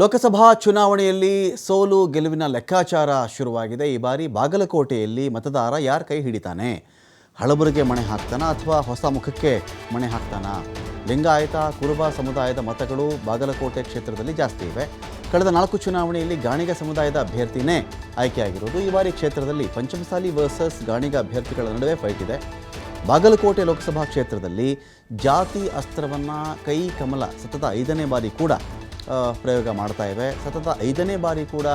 ಲೋಕಸಭಾ ಚುನಾವಣೆಯಲ್ಲಿ ಸೋಲು ಗೆಲುವಿನ ಲೆಕ್ಕಾಚಾರ ಶುರುವಾಗಿದೆ. ಈ ಬಾರಿ ಬಾಗಲಕೋಟೆಯಲ್ಲಿ ಮತದಾರ ಯಾರ ಕೈ ಹಿಡಿತಾನೆ? ಹಳಬರಿಗೆ ಮಣೆ ಹಾಕ್ತಾನ ಅಥವಾ ಹೊಸ ಮುಖಕ್ಕೆ ಮಣೆ ಹಾಕ್ತಾನ? ಲಿಂಗಾಯತ, ಕುರುಬ ಸಮುದಾಯದ ಮತಗಳು ಬಾಗಲಕೋಟೆ ಕ್ಷೇತ್ರದಲ್ಲಿ ಜಾಸ್ತಿ ಇವೆ. ಕಳೆದ ನಾಲ್ಕು ಚುನಾವಣೆಯಲ್ಲಿ ಗಾಣಿಗ ಸಮುದಾಯದ ಅಭ್ಯರ್ಥಿನೇ ಆಯ್ಕೆಯಾಗಿರುವುದು ಈ ಬಾರಿ ಕ್ಷೇತ್ರದಲ್ಲಿ ಪಂಚಮಸಾಲಿ ವರ್ಸಸ್ ಗಾಣಿಗ ಅಭ್ಯರ್ಥಿಗಳ ನಡುವೆ ಫೈಟ್ ಇದೆ. ಬಾಗಲಕೋಟೆ ಲೋಕಸಭಾ ಕ್ಷೇತ್ರದಲ್ಲಿ ಜಾತಿ ಅಸ್ತ್ರವನ್ನು ಕೈ ಕಮಲ ಸತತ ಐದನೇ ಬಾರಿ ಕೂಡ ಪ್ರಯೋಗ ಮಾಡ್ತಾ ಇವೆ. ಸತತ ಐದನೇ ಬಾರಿ ಕೂಡ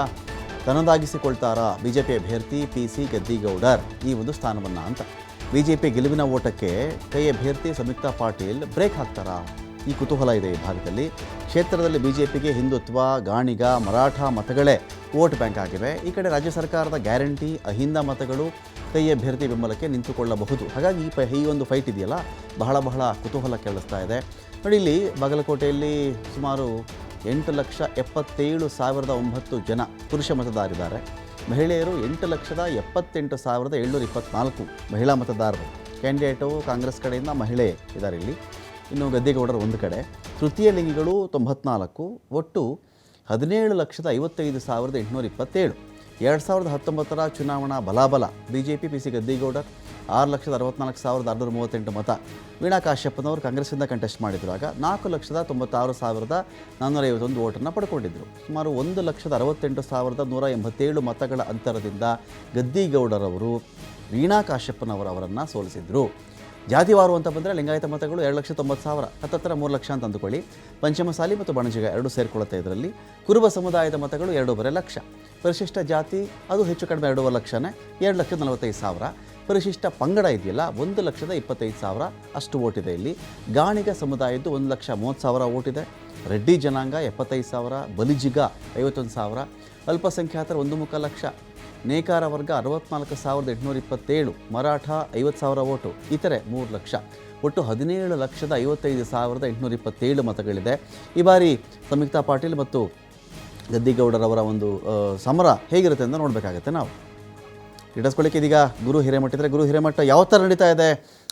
ತನ್ನದಾಗಿಸಿಕೊಳ್ತಾರಾ ಬಿ ಜೆ ಪಿ ಅಭ್ಯರ್ಥಿ ಪಿ ಸಿ ಗದ್ದಿಗೌಡರ್ ಈ ಒಂದು ಸ್ಥಾನವನ್ನು ಅಂತ. ಬಿ ಜೆ ಪಿ ಗೆಲುವಿನ ಓಟಕ್ಕೆ ಕೈ ಅಭ್ಯರ್ಥಿ ಸಂಯುಕ್ತಾ ಪಾಟೀಲ್ ಬ್ರೇಕ್ ಹಾಕ್ತಾರಾ? ಈ ಕುತೂಹಲ ಇದೆ ಈ ಭಾಗದಲ್ಲಿ. ಕ್ಷೇತ್ರದಲ್ಲಿ ಬಿ ಜೆ ಪಿಗೆ ಹಿಂದುತ್ವ, ಗಾಣಿಗ, ಮರಾಠ ಮತಗಳೇ ವೋಟ್ ಬ್ಯಾಂಕ್ ಆಗಿವೆ. ಈ ಕಡೆ ರಾಜ್ಯ ಸರ್ಕಾರದ ಗ್ಯಾರಂಟಿ, ಅಹಿಂದ ಮತಗಳು ಕೈ ಅಭ್ಯರ್ಥಿ ಬೆಂಬಲಕ್ಕೆ ನಿಂತುಕೊಳ್ಳಬಹುದು. ಹಾಗಾಗಿ ಈ ಈ ಒಂದು ಫೈಟ್ ಇದೆಯಲ್ಲ? ಬಹಳ ಬಹಳ ಕುತೂಹಲ ಕೇಳಿಸ್ತಾ ಇದೆ. ನೋಡಿ, ಇಲ್ಲಿ ಬಾಗಲಕೋಟೆಯಲ್ಲಿ ಸುಮಾರು ಎಂಟು ಲಕ್ಷ ಎಪ್ಪತ್ತೇಳು ಸಾವಿರದ ಒಂಬತ್ತು ಜನ ಪುರುಷ ಮತದಾರಿದ್ದಾರೆ. ಮಹಿಳೆಯರು ಎಂಟು ಲಕ್ಷದ ಎಪ್ಪತ್ತೆಂಟು ಸಾವಿರದ ಏಳ್ನೂರ ಇಪ್ಪತ್ನಾಲ್ಕು ಮಹಿಳಾ ಮತದಾರರು. ಕ್ಯಾಂಡಿಡೇಟು ಕಾಂಗ್ರೆಸ್ ಕಡೆಯಿಂದ ಮಹಿಳೆ ಇದ್ದಾರೆ ಇಲ್ಲಿ. ಇನ್ನು ಗದ್ದೆಗೌಡರು ಒಂದು ಕಡೆ. ತೃತೀಯ ಲಿಂಗಿಗಳು ತೊಂಬತ್ನಾಲ್ಕು, ಒಟ್ಟು ಹದಿನೇಳು ಲಕ್ಷದ ಐವತ್ತೈದು ಸಾವಿರದ ಎಂಟುನೂರ ಇಪ್ಪತ್ತೇಳು. ಎರಡು ಸಾವಿರದ ಹತ್ತೊಂಬತ್ತರ ಚುನಾವಣಾ ಬಲಾಬಲ. ಬಿಜೆಪಿ ಪಿ ಸಿ ಗದ್ದಿಗೌಡರ್ ಆರು ಲಕ್ಷದ ಅರವತ್ನಾಲ್ಕು ಸಾವಿರದ ಆರುನೂರ ಮೂವತ್ತೆಂಟು ಮತ. ವೀಣಾ ಕಾಶ್ಯಪ್ಪನವರು ಕಾಂಗ್ರೆಸ್ಸಿಂದ ಕಂಟೆಸ್ಟ್ ಮಾಡಿದ್ರು. ಆಗ ನಾಲ್ಕು ಲಕ್ಷದ ತೊಂಬತ್ತಾರು ಸಾವಿರದ ನಾನ್ನೂರ ಐವತ್ತೊಂದು ಓಟನ್ನು ಪಡ್ಕೊಂಡಿದ್ದರು ಸುಮಾರು ಒಂದು ಲಕ್ಷದ ಅರವತ್ತೆಂಟು ಸಾವಿರದ ನೂರ ಎಂಬತ್ತೇಳು ಮತಗಳ ಅಂತರದಿಂದ ಗದ್ದಿಗೌಡರವರು ವೀಣಾ ಕಾಶ್ಯಪ್ಪನವರು ಅವರನ್ನು ಸೋಲಿಸಿದರು. ಜಾತಿವಾರು ಅಂತ ಬಂದರೆ ಲಿಂಗಾಯತ ಮತಗಳು ಎರಡು ಲಕ್ಷ ತೊಂಬತ್ತು ಸಾವಿರ. ಹತ್ತತ್ರ ಮೂರು ಲಕ್ಷ ಅಂತ ಅಂದುಕೊಳ್ಳಿ. ಪಂಚಮಸಾಲಿ ಮತ್ತು ಬಣಜಿಗ ಎರಡು ಸೇರಿಕೊಳ್ಳುತ್ತೆ ಇದರಲ್ಲಿ. ಕುರುಬ ಸಮುದಾಯದ ಮತಗಳು ಎರಡೂವರೆ ಲಕ್ಷ. ಪರಿಶಿಷ್ಟ ಜಾತಿ ಅದು ಹೆಚ್ಚು ಕಡಿಮೆ ಎರಡೂವರೆ ಲಕ್ಷನೇ. ಎರಡು ಲಕ್ಷದ ನಲವತ್ತೈದು ಸಾವಿರ. ಪರಿಶಿಷ್ಟ ಪಂಗಡ ಇದೆಯಲ್ಲ, ಒಂದು ಲಕ್ಷದ ಇಪ್ಪತ್ತೈದು ಸಾವಿರ ಅಷ್ಟು ಓಟ್ ಇದೆ ಇಲ್ಲಿ. ಗಾಣಿಗ ಸಮುದಾಯದ್ದು ಒಂದು ಲಕ್ಷ ಮೂವತ್ತು ಸಾವಿರ ಓಟ್ ಇದೆ ರೆಡ್ಡಿ ಜನಾಂಗ ಎಪ್ಪತ್ತೈದು ಸಾವಿರ, ಬಲಿಜಿಗ ಐವತ್ತೊಂದು ಸಾವಿರ. ಅಲ್ಪಸಂಖ್ಯಾತರ ಒಂದು ಮುಖ ಲಕ್ಷ. ನೇಕಾರ ವರ್ಗ ಅರವತ್ನಾಲ್ಕು ಸಾವಿರದ ಎಂಟುನೂರ ಇಪ್ಪತ್ತೇಳು, ಮರಾಠ ಐವತ್ತು ಸಾವಿರ ಓಟು, ಇತರೆ ಮೂರು ಲಕ್ಷ. ಒಟ್ಟು ಹದಿನೇಳು ಲಕ್ಷದ ಐವತ್ತೈದು ಸಾವಿರದ ಎಂಟುನೂರ ಇಪ್ಪತ್ತೇಳು ಮತಗಳಿದೆ. ಈ ಬಾರಿ ಸಂಯುಕ್ತಾ ಪಾಟೀಲ್ ಮತ್ತು ಗದ್ದಿಗೌಡರವರ ಒಂದು ಸಮರ ಹೇಗಿರುತ್ತೆ ಅಂತ ನೋಡಬೇಕಾಗತ್ತೆ ನಾವು. ಇಡಸ್ಕೊಳ್ಳಿಕ್ಕೆ ಇದೀಗ ಗುರು ಹಿರೇಮಠ ಇದ್ರೆ ಗುರು ಹಿರೇಮಠ ಯಾವ ಥರ ನಡೀತಾ ಇದೆ?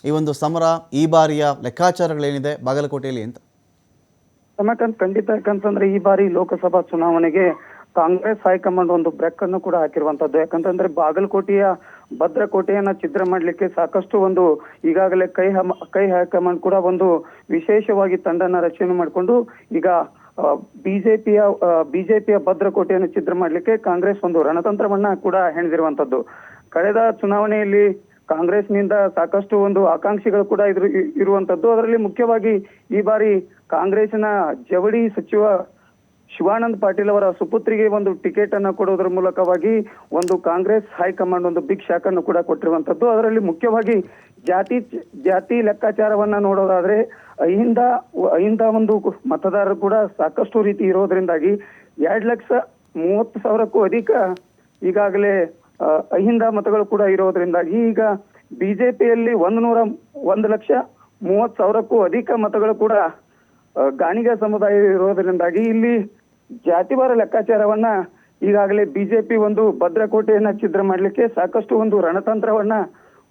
ಈ ಒಂದು ಸಮರ, ಈ ಬಾರಿಯ ಲೆಕ್ಕಾಚಾರಗಳೇನಿದೆ? ಬಾಗಲಕೋಟೆಯಲ್ಲಿ ಅಂತ ರಮಾಕಾಂತ್ ಖಂಡಿತ ಯಾಕಂತಂದ್ರೆ ಈ ಬಾರಿ ಲೋಕಸಭಾ ಚುನಾವಣೆಗೆ ಕಾಂಗ್ರೆಸ್ ಹೈಕಮಾಂಡ್ ಒಂದು ಬ್ರೆಕ್ ಅನ್ನು ಕೂಡ ಹಾಕಿರುವಂತದ್ದು. ಯಾಕಂತಂದ್ರೆ ಬಾಗಲಕೋಟೆಯ ಭದ್ರಕೋಟೆಯನ್ನ ಛಿದ್ರ ಮಾಡ್ಲಿಕ್ಕೆ ಸಾಕಷ್ಟು ಒಂದು ಈಗಾಗಲೇ ಕೈ ಕೈ ಹೈಕಮಾಂಡ್ ಕೂಡ ಒಂದು ವಿಶೇಷವಾಗಿ ತಂಡನ ರಚನೆ ಮಾಡಿಕೊಂಡು ಈಗ ಬಿಜೆಪಿಯ ಬಿಜೆಪಿಯ ಭದ್ರಕೋಟೆಯನ್ನು ಛಿದ್ರ ಮಾಡ್ಲಿಕ್ಕೆ ಕಾಂಗ್ರೆಸ್ ಒಂದು ರಣತಂತ್ರವನ್ನ ಕೂಡ ಹೆಣೆದಿರುವಂತದ್ದು. ಕಳೆದ ಚುನಾವಣೆಯಲ್ಲಿ ಕಾಂಗ್ರೆಸ್ನಿಂದ ಸಾಕಷ್ಟು ಒಂದು ಆಕಾಂಕ್ಷಿಗಳು ಕೂಡ ಇದ್ರು, ಇರುವಂತದ್ದು. ಅದರಲ್ಲಿ ಮುಖ್ಯವಾಗಿ ಈ ಬಾರಿ ಕಾಂಗ್ರೆಸ್ನ ಜವಳಿ ಸಚಿವ ಶಿವಾನಂದ್ ಪಾಟೀಲ್ ಅವರ ಸುಪುತ್ರಿಗೆ ಒಂದು ಟಿಕೆಟ್ ಅನ್ನು ಕೊಡುವುದರ ಮೂಲಕವಾಗಿ ಒಂದು ಕಾಂಗ್ರೆಸ್ ಹೈಕಮಾಂಡ್ ಒಂದು ಬಿಗ್ ಶಾಕ್ ಅನ್ನು ಕೂಡ ಕೊಟ್ಟಿರುವಂತದ್ದು ಅದರಲ್ಲಿ ಮುಖ್ಯವಾಗಿ ಜಾತಿ ಜಾತಿ ಲೆಕ್ಕಾಚಾರವನ್ನ ನೋಡೋದಾದ್ರೆ, ಅಹಿಂದ ಅಹಿಂದ ಒಂದು ಮತದಾರರು ಕೂಡ ಸಾಕಷ್ಟು ರೀತಿ ಇರೋದ್ರಿಂದಾಗಿ ಎರಡ್ ಲಕ್ಷ ಮೂವತ್ತು ಸಾವಿರಕ್ಕೂ ಅಧಿಕ ಈಗಾಗಲೇ ಅಹಿಂದ ಮತಗಳು ಕೂಡ ಇರೋದ್ರಿಂದಾಗಿ ಈಗ ಬಿಜೆಪಿಯಲ್ಲಿ ಒಂದು ನೂರ, ಒಂದು ಲಕ್ಷ ಮೂವತ್ತು ಸಾವಿರಕ್ಕೂ ಅಧಿಕ ಮತಗಳು ಕೂಡ ಗಾಣಿಗ ಸಮುದಾಯ ಇರೋದರಿಂದಾಗಿ ಇಲ್ಲಿ ಜಾತಿವಾರ ಲೆಕ್ಕಾಚಾರವನ್ನ ಈಗಾಗಲೇ ಬಿಜೆಪಿ ಒಂದು ಭದ್ರಕೋಟೆಯನ್ನ ಛಿದ್ರ ಮಾಡಲಿಕ್ಕೆ ಸಾಕಷ್ಟು ಒಂದು ರಣತಂತ್ರವನ್ನ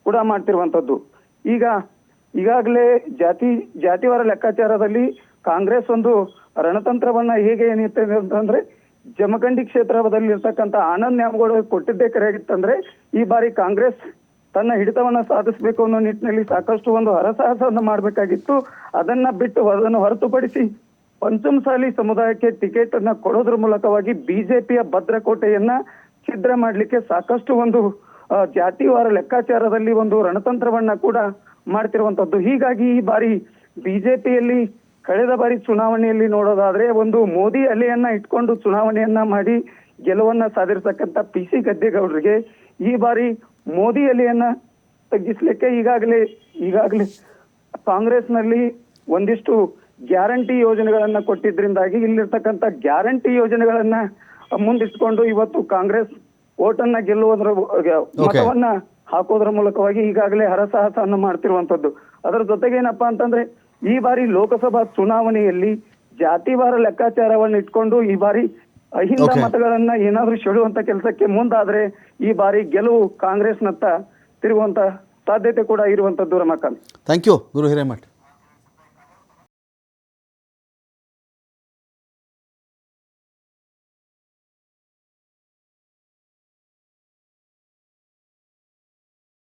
ಕೂಡ ಮಾಡ್ತಿರುವಂತದ್ದು ಈಗ, ಈಗಾಗಲೇ ಜಾತಿ, ಜಾತಿವಾರ ಲೆಕ್ಕಾಚಾರದಲ್ಲಿ ಕಾಂಗ್ರೆಸ್ ಒಂದು ರಣತಂತ್ರವನ್ನ ಹೇಗೆ ಏನಿರ್ತದೆ ಅಂತಂದ್ರೆ ಜಮಖಂಡಿ ಕ್ಷೇತ್ರದಲ್ಲಿ ಇರ್ತಕ್ಕಂಥ ಆನಂದ್ ನ್ಯಾಮಗೌಡ ಕೊಟ್ಟಿದ್ದೇ ಕರೆಯಾಗಿತ್ತಂದ್ರೆ ಈ ಬಾರಿ ಕಾಂಗ್ರೆಸ್ ತನ್ನ ಹಿಡಿತವನ್ನ ಸಾಧಿಸಬೇಕು ಅನ್ನೋ ನಿಟ್ಟಿನಲ್ಲಿ ಸಾಕಷ್ಟು ಒಂದು ಹರಸಾಹಸವನ್ನು ಮಾಡಬೇಕಾಗಿತ್ತು. ಅದನ್ನ ಬಿಟ್ಟು ಅದನ್ನು ಹೊರತುಪಡಿಸಿ ಪಂಚಮಸಾಲಿ ಸಮುದಾಯಕ್ಕೆ ಟಿಕೆಟ್ ಅನ್ನ ಕೊಡೋದ್ರ ಮೂಲಕವಾಗಿ ಬಿಜೆಪಿಯ ಭದ್ರಕೋಟೆಯನ್ನ ಛಿದ್ರ ಮಾಡಲಿಕ್ಕೆ ಸಾಕಷ್ಟು ಒಂದು ಜಾತಿವಾರ ಲೆಕ್ಕಾಚಾರದಲ್ಲಿ ಒಂದು ರಣತಂತ್ರವನ್ನ ಕೂಡ ಮಾಡ್ತಿರುವಂತದ್ದು. ಹೀಗಾಗಿ ಈ ಬಾರಿ ಬಿಜೆಪಿಯಲ್ಲಿ ಕಳೆದ ಬಾರಿ ಚುನಾವಣೆಯಲ್ಲಿ ನೋಡೋದಾದ್ರೆ ಒಂದು ಮೋದಿ ಅಲೆಯನ್ನ ಇಟ್ಕೊಂಡು ಚುನಾವಣೆಯನ್ನ ಮಾಡಿ ಗೆಲುವನ್ನ ಸಾಧಿರ್ತಕ್ಕಂಥ ಪಿ ಸಿ ಗದ್ದೆಗೌಡರಿಗೆ ಈ ಬಾರಿ ಮೋದಿ ಅಲೆಯನ್ನ ತಗ್ಗಿಸ್ಲಿಕ್ಕೆ ಈಗಾಗಲೇ ಈಗಾಗಲೇ ಕಾಂಗ್ರೆಸ್ನಲ್ಲಿ ಒಂದಿಷ್ಟು ಗ್ಯಾರಂಟಿ ಯೋಜನೆಗಳನ್ನ ಕೊಟ್ಟಿದ್ರಿಂದಾಗಿ ಇಲ್ಲಿರ್ತಕ್ಕಂಥ ಗ್ಯಾರಂಟಿ ಯೋಜನೆಗಳನ್ನ ಮುಂದಿಟ್ಕೊಂಡು ಇವತ್ತು ಕಾಂಗ್ರೆಸ್ ಓಟನ್ನ ಗೆಲ್ಲುವುದರ ಮತವನ್ನ ಹಾಕೋದ್ರ ಮೂಲಕವಾಗಿ ಈಗಾಗಲೇ ಹರಸಾಹಸವನ್ನು ಮಾಡ್ತಿರುವಂತದ್ದು ಅದರ ಜೊತೆಗೆ ಏನಪ್ಪಾ ಅಂತಂದ್ರೆ ಈ ಬಾರಿ ಲೋಕಸಭಾ ಚುನಾವಣೆಯಲ್ಲಿ ಜಾತಿವಾರ ಲೆಕ್ಕಾಚಾರವನ್ನು ಇಟ್ಕೊಂಡು ಈ ಬಾರಿ ಅಹಿಂದ. ಮತಗಳನ್ನ ಏನಾದ್ರೂ ಸೆಳೆಯುವಂತ ಕೆಲಸಕ್ಕೆ ಮುಂದಾದ್ರೆ ಈ ಬಾರಿ ಗೆಲುವು ಕಾಂಗ್ರೆಸ್ನತ್ತ ತಿರುಗುವಂತ ಸಾಧ್ಯತೆ ಕೂಡ ಇರುವಂತದ್ದು ರಮಾಕಾಂತ್ ಥ್ಯಾಂಕ್ ಯು ಗುರು ಹಿರೇಮಠ್